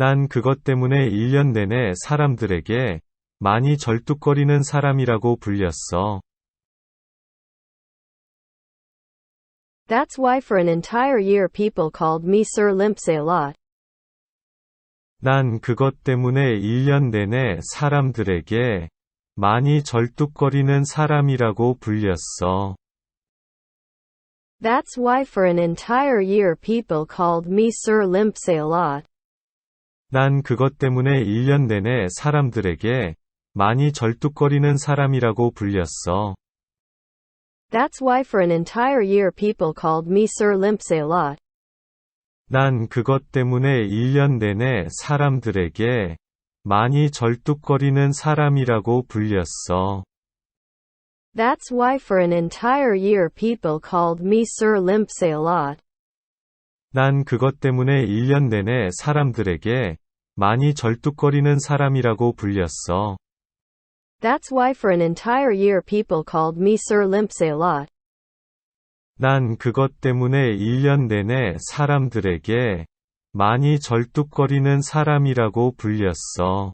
난 그것 때문에 1년 내내 사람들에게 많이 절뚝거리는 사람이라고 불렸어. That's why for an entire year people called me Sir Limpsey a lot. 난 그것 때문에 1년 내내 사람들에게 많이 절뚝거리는 사람이라고 불렸어. That's why for an entire year people called me Sir Limpsey a lot. 난 그것 때문에 1년 내내 사람들에게 많이 절뚝거리는 사람이라고 불렸어. That's why for an entire year people called me Sir Limpsey a lot. 난 그것 때문에 1년 내내 사람들에게 많이 절뚝거리는 사람이라고 불렸어. That's why for an entire year people called me Sir Limpsey a lot. 난 그것 때문에 1년 내내 사람들에게 많이 절뚝거리는 사람이라고 불렸어. That's why for an entire year people called me Sir Limpsey a lot. 난 그것 때문에 1년 내내 사람들에게 많이 절뚝거리는 사람이라고 불렸어.